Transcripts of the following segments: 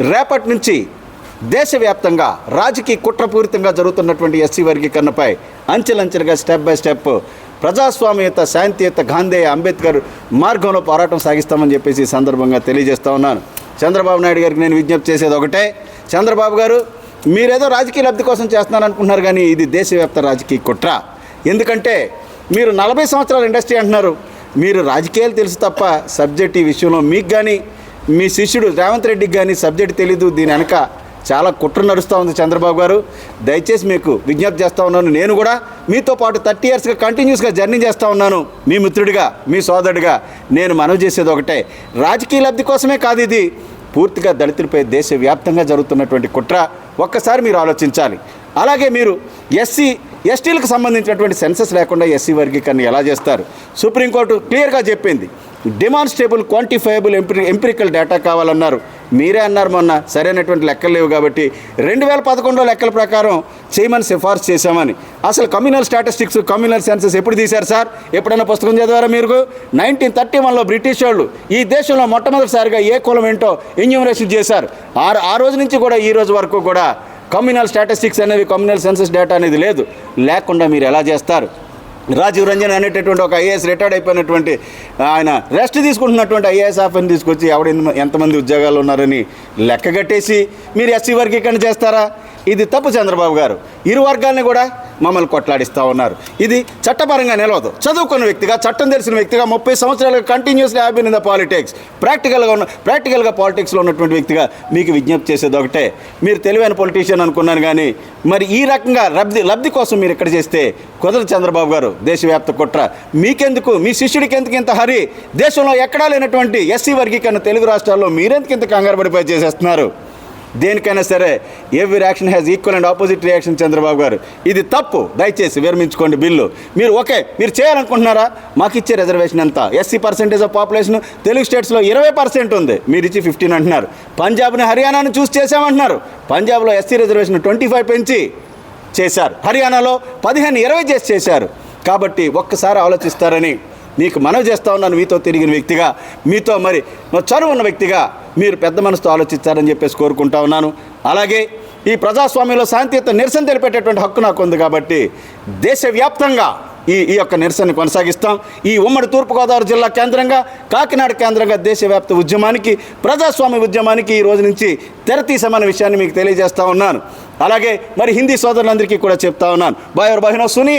రేపటి నుంచి దేశవ్యాప్తంగా రాజకీయ కుట్రపూరితంగా జరుగుతున్నటువంటి ఎస్సీ వర్గీకరణపై అంచెలంచెలుగా స్టెప్ బై స్టెప్ ప్రజాస్వామ్యత శాంతియుత గాంధేయ అంబేద్కర్ మార్గంలో పోరాటం సాగిస్తామని చెప్పేసి ఈ సందర్భంగా తెలియజేస్తా ఉన్నాను. చంద్రబాబు నాయుడు గారికి నేను విజ్ఞప్తి చేసేది ఒకటే. చంద్రబాబు గారు మీరేదో రాజకీయ లబ్ధి కోసం చేస్తున్నారు అనుకుంటున్నారు కానీ ఇది దేశవ్యాప్త రాజకీయ కుట్ర. ఎందుకంటే మీరు నలభై సంవత్సరాల ఇండస్ట్రీ అంటున్నారు. మీరు రాజకీయాలు తెలుసు తప్ప సబ్జెక్ట్ ఈ విషయంలో మీకు కానీ మీ శిష్యుడు రేవంత్ రెడ్డికి కానీ సబ్జెక్ట్ తెలీదు దీని వెనక చాలా కుట్ర నడుస్తూ ఉంది చంద్రబాబు గారు. దయచేసి మీకు విజ్ఞప్తి చేస్తూ ఉన్నాను. నేను కూడా మీతో పాటు థర్టీ ఇయర్స్గా కంటిన్యూస్గా జర్నీ చేస్తూ ఉన్నాను. మీ మిత్రుడిగా మీ సోదరుడిగా నేను మనవి చేసేది ఒకటే. రాజకీయ లబ్ధి కోసమే కాదు ఇది. పూర్తిగా దళితులపై దేశవ్యాప్తంగా జరుగుతున్నటువంటి కుట్ర. ఒక్కసారి మీరు ఆలోచించాలి. అలాగే మీరు ఎస్సీ ఎస్టీలకు సంబంధించినటువంటి సెన్సస్ లేకుండా ఎస్సీ వర్గీకరణ ఎలా చేస్తారు? సుప్రీంకోర్టు క్లియర్గా చెప్పింది. Demonstrable quantifiable emp empirical data కావాలన్నారు. మీరే అన్నారు మొన్న సరైనటువంటి లెక్కలు లేవు కాబట్టి రెండు వేల పదకొండులో లెక్కల ప్రకారం చేయమని సిఫార్సు చేశామని. అసలు కమ్యూనల్ స్టాటిస్టిక్స్ కమ్యూనల్ సెన్సస్ ఎప్పుడు తీశారు సార్? ఎప్పుడైనా పుస్తకం చదివారా మీరు? నైన్టీన్ థర్టీ వన్లో బ్రిటిష్ వాళ్ళు ఈ దేశంలో మొట్టమొదటిసారిగా ఏ కులం ఏంటో ఎన్యూమరేషన్ చేశారు. ఆ ఆ రోజు నుంచి కూడా ఈ రోజు వరకు కూడా కమ్యూనల్ స్టాటిస్టిక్స్ అనేవి కమ్యూనల్ సెన్సస్ డేటా అనేది లేదు. లేకుండా మీరు ఎలా చేస్తారు? రాజీవ్ రంజన్ అనేటటువంటి ఒక ఐఏఎస్ రిటైర్డ్ అయిపోయినటువంటి ఆయన రెస్ట్ తీసుకుంటున్నటువంటి ఐఏఎస్ ఆఫీని తీసుకొచ్చి ఎవడ ఎంతమంది ఉద్యోగాలు ఉన్నారని లెక్కగట్టేసి మీరు ఎస్సీ వర్గీకరణ చేస్తారా? ఇది తప్పు చంద్రబాబు గారు. ఇరు వర్గాల్ని కూడా మమ్మల్ని కొట్లాడిస్తూ ఉన్నారు. ఇది చట్టపరంగా నిలవదు. చదువుకున్న వ్యక్తిగా చట్టం తెలిసిన వ్యక్తిగా ముప్పై సంవత్సరాలుగా continuously happy in the politics ప్రాక్టికల్గా ఉన్న ప్రాక్టికల్గా పాలిటిక్స్లో ఉన్నటువంటి వ్యక్తిగా మీకు విజ్ఞప్తి చేసేది ఒకటే. మీరు తెలివైన పొలిటీషియన్ అనుకున్నాను కానీ మరి ఈ రకంగా లబ్ధి లబ్ధి కోసం మీరు ఇక్కడ చేస్తే కుదరదు చంద్రబాబు గారు దేశవ్యాప్త కుట్ర. మీకెందుకు? మీ శిష్యుడికి ఎందుకు ఇంత హరి? దేశంలో ఎక్కడా లేనటువంటి ఎస్సీ వర్గీకరణ తెలుగు రాష్ట్రాల్లో మీరెందుకు ఇంత కంగారు పడిపోయి చేసేస్తున్నారు? దేనికైనా సరే every reaction has equal and opposite reaction Chandrababu garu. ఇది తప్పు. దయచేసి విరమించుకోండి బిల్లు. మీరు ఓకే మీరు చేయాలనుకుంటున్నారా? మాకు ఇచ్చే రిజర్వేషన్ ఎంత? SC percentage of population Telugu స్టేట్స్లో ఇరవై పర్సెంట్ ఉంది. మీరు ఇచ్చి ఫిఫ్టీన్ అంటున్నారు. పంజాబ్ని హర్యానాను చూసి చేసామంటున్నారు పంజాబ్లో ఎస్సీ రిజర్వేషన్ ట్వంటీ ఫైవ్ పెంచి చేశారు. హర్యానాలో పదిహేను ఇరవై చేసి చేశారు. కాబట్టి ఒక్కసారి ఆలోచిస్తారని మీకు మనవి చేస్తా ఉన్నాను మీతో తిరిగిన వ్యక్తిగా మీతో మరి చనువు ఉన్న వ్యక్తిగా మీరు పెద్ద మనసుతో ఆలోచించారని చెప్పేసి కోరుకుంటా ఉన్నాను. అలాగే ఈ ప్రజాస్వామ్యంలో శాంతియుత నిరసన తెలిపేటటువంటి హక్కు నాకు ఉంది కాబట్టి దేశవ్యాప్తంగా ఈ ఈ యొక్క నిరసన కొనసాగిస్తాం. ఈ ఉమ్మడి తూర్పుగోదావరి జిల్లా కేంద్రంగా కాకినాడ కేంద్రంగా దేశవ్యాప్త ఉద్యమానికి ప్రజాస్వామ్య ఉద్యమానికి ఈ రోజు నుంచి తెరతీసమైన విషయాన్ని మీకు తెలియజేస్తా ఉన్నాను. అలాగే మరి హిందీ సోదరులందరికీ కూడా చెప్తా ఉన్నాను. బాయ్ బహినో సునీ.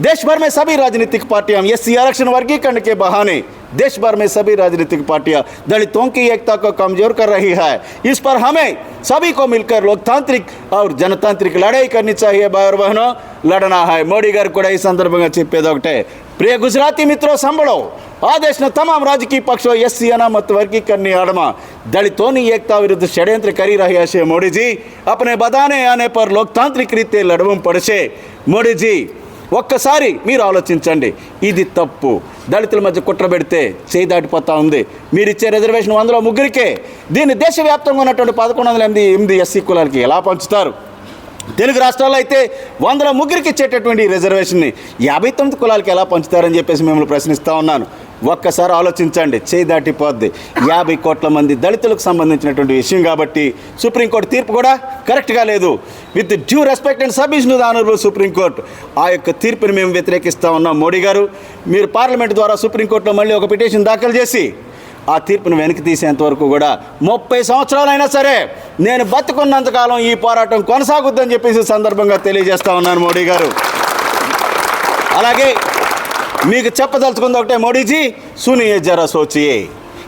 देश भर में सभी राजनीतिक पार्टियाँ एस सी आरक्षण वर्गीकरण के बहाने देश भर में सभी राजनीतिक पार्टियाँ दलितों की एकता को कमज़ोर कर रही है। इस पर हमें सभी को मिलकर लोकतांत्रिक और जनतांत्रिक लड़ाई करनी चाहिए, भाई और बहनों। लड़ना है। मोदी गारूढ़ सदर्भ में चिपेदे प्रिय गुजराती मित्रों, संभलो। आदेश ने तमाम राजकीय पक्षों एससी एना मत वर्गीकरण आड़मा दलितों ने एकता विरुद्ध षड्यंत्र करी रहे मोदी जी अपने बदाने आने पर लोकतांत्रिक रीते लड़व पड़ से मोडी जी ఒక్కసారి మీరు ఆలోచించండి. ఇది తప్పు. దళితుల మధ్య కుట్ర పెడితే చేయి దాటిపోతా ఉంది. మీరు ఇచ్చే రిజర్వేషన్ వందలో ముగ్గురికే. దీన్ని దేశవ్యాప్తంగా ఉన్నటువంటి పదకొండు వందల ఎనిమిది ఎనిమిది ఎస్సీ కులాలకి ఎలా పంచుతారు? తెలుగు రాష్ట్రాల్లో అయితే వందల ముగ్గురికి ఇచ్చేటటువంటి ఈ రిజర్వేషన్ని యాభై తొమ్మిది కులాలకి ఎలా పంచుతారని చెప్పేసి మిమ్మల్ని ప్రశ్నిస్తూ ఉన్నాను. ఒక్కసారి ఆలోచించండి. చేయి దాటిపోద్ది. యాభై కోట్ల మంది దళితులకు సంబంధించినటువంటి విషయం కాబట్టి సుప్రీంకోర్టు తీర్పు కూడా కరెక్ట్గా లేదు. With due respect and submission the honourable supreme court ఆ యొక్క తీర్పుని మేము వ్యతిరేకిస్తూ ఉన్నాం. మోడీ గారు మీరు పార్లమెంట్ ద్వారా సుప్రీంకోర్టులో మళ్ళీ ఒక పిటిషన్ దాఖలు చేసి ఆ తీర్పును వెనక్కి తీసేంత వరకు కూడా ముప్పై సంవత్సరాలైనా సరే నేను బతుకున్నంతకాలం ఈ పోరాటం కొనసాగుద్దని చెప్పేసి సందర్భంగా తెలియజేస్తా ఉన్నాను మోడీ గారు. అలాగే మీకు చెప్పదలుచుకుంది ఒకటే మోడీజీ सुनिए जरा सोचिए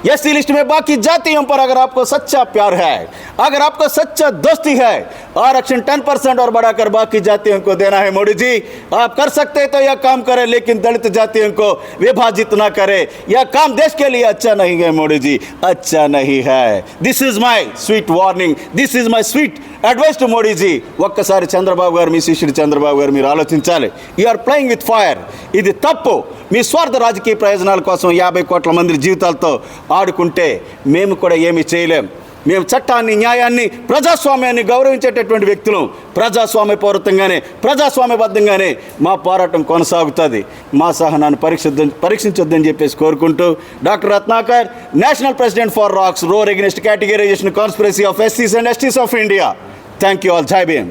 एससी लिस्ट में बाकी जातियों पर अगर आपको सच्चा प्यार है अगर आपको सच्चा दोस्ती है आरक्षण टेन परसेंट और बढ़ाकर बाकी जातियों को देना है मोदी जी आप कर सकते हैं तो यह काम करें लेकिन दलित जातियों को विभाजित ना करें यह काम देश के लिए अच्छा नहीं है मोदी जी अच्छा नहीं है this is my sweet warning this is my sweet advice to Modiji ఒక్కసారి చంద్రబాబు గారు మీ శిష్యుడు చంద్రబాబు గారు మీరు ఆలోచించాలి ఆర్ ప్లేయింగ్ విత్ ఫైర్ ఇది తప్పు మీ స్వార్థ రాజకీయ ప్రయోజనాల కోసం యాభై కోట్ల మంది జీవితాలతో ఆడుకుంటే మేము కూడా ఏమీ చేయలేం మేము చట్టాన్ని న్యాయాన్ని ప్రజాస్వామ్యాన్ని గౌరవించేటటువంటి వ్యక్తులు. ప్రజాస్వామ్య పౌరత్వంగానే ప్రజాస్వామ్యబద్ధంగానే మా పోరాటం కొనసాగుతుంది. మా సహనాన్ని పరీక్షిద్ద పరీక్షించొద్దని చెప్పేసి కోరుకుంటూ doctor Ratnakar national president for rocks roar against categorization conspiracy of ఎస్సీస్ and STs of India. Thank you all. Jai Bhim.